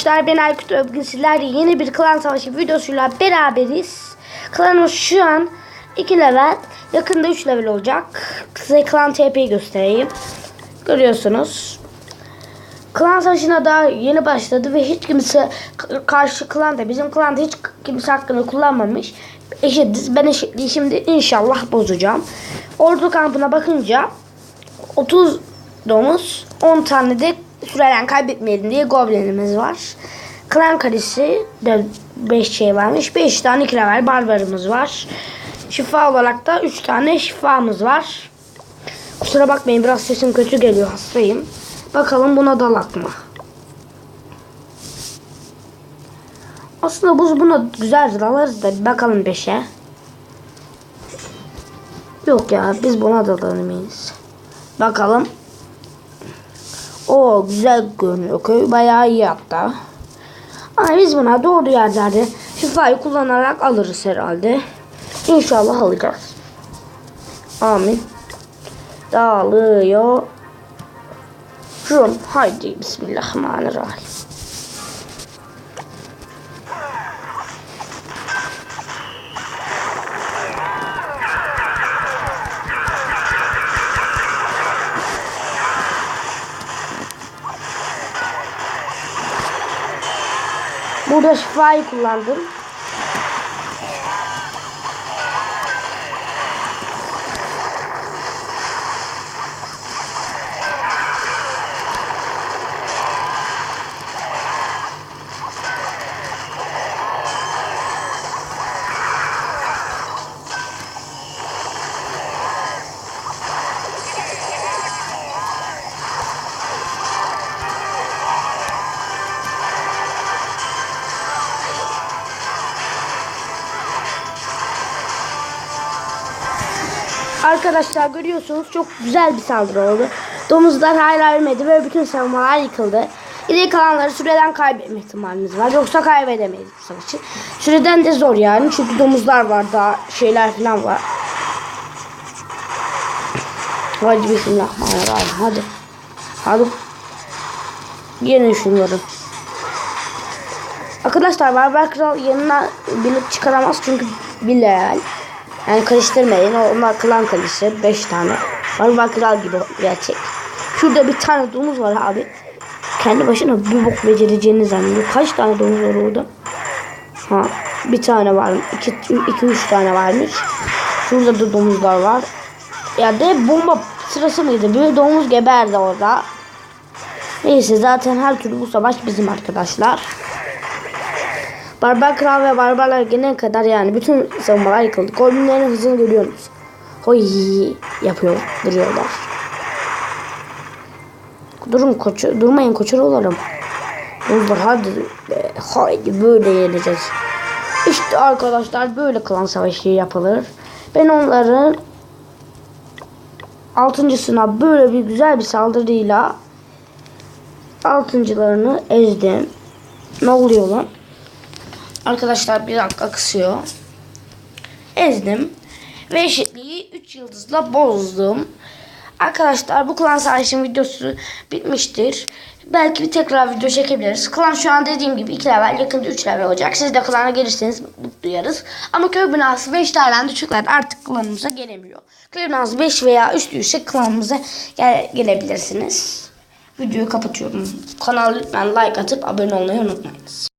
Arkadaşlar ben Aykut Özgün sizlerle yeni bir klan savaşı videosuyla beraberiz. Klanımız şu an 2 level. Yakında 3 level olacak. Size klan TP'yi göstereyim. Görüyorsunuz. Klan savaşına daha yeni başladı ve hiç kimse karşı klanda bizim klanda hiç kimse hakkını kullanmamış. Eşitiz. Ben eşitliği şimdi inşallah bozacağım. Ordu kampına bakınca 30 domuz 10 tane de sürelen kaybetmeyelim diye goblinimiz var. Klan kalesi de 5 şey varmış. 5 tane level barbarımız var. Şifa olarak da 3 tane şifamız var. Kusura bakmayın biraz sesim kötü geliyor hastayım. Bakalım buna dalak mı? Aslında buz buna güzel dalarız da bakalım 5'e. Yok ya biz buna dalamayız. Bakalım. O güzel görünüyor. Köy bayağı iyi hatta. Ama biz buna doğru yerlerde şifayı kullanarak alırız herhalde. İnşallah alacağız. Amin. Dağılıyor. Rum. Haydi Bismillahirrahmanirrahim. Burada şifayı kullandım. Arkadaşlar görüyorsunuz çok güzel bir saldırı oldu. Domuzlar hala ölmedi ve bütün savunmalar yıkıldı. İleri kalanları süreden kaybetme ihtimalimiz var. Yoksa kaybedemeyiz bu savaşı. Süreden de zor yani. Çünkü domuzlar var daha şeyler falan var. Hadi bismillahirrahmanirrahim. Hadi. Hadi. Yine şunları. Arkadaşlar Barbar Kral yanına birlik çıkaramaz çünkü bir level. Yani karıştırmayın. Onlar klan kalesi. 5 tane. Barbar Kral gibi gerçek. Şurada bir tane domuz var abi. Kendi başına bir bok becereceğini zannediyor. Kaç tane domuz var orada? Ha, bir tane var. 2 2 3 tane varmış. Şurada da domuzlar var. Ya de bomba sırası mıydı? Bir domuz geberdi orada. Neyse zaten her türlü bu savaş bizim arkadaşlar. Barbar Kral ve Barbarlar gelene kadar yani bütün savunmalar yıkıldı. Goblinlerin hızını görüyorsunuz. Hoy yapıyor, duruyorlar. Durun koçu, durmayın koçurularım. Dostlar hadi be, haydi böyle yeneceğiz. İşte arkadaşlar böyle klan savaşı yapılır. Ben onların altıncısına böyle bir güzel bir saldırıyla altıncılarını ezdim. Ne oluyor lan? Arkadaşlar bir dakika kısıyor. Ezdim. Ve eşitliği 3 yıldızla bozdum. Arkadaşlar bu klan savaşının videosu bitmiştir. Belki bir tekrar video çekebiliriz. Klan şu an dediğim gibi 2 level yakında 3 level olacak. Siz de klana gelirseniz duyarız. Ama köy binası 5 tane düşükler artık klanımıza gelemiyor. Köy binası 5 veya üstüyse klanımıza gel gelebilirsiniz. Videoyu kapatıyorum. Kanala lütfen like atıp abone olmayı unutmayınız.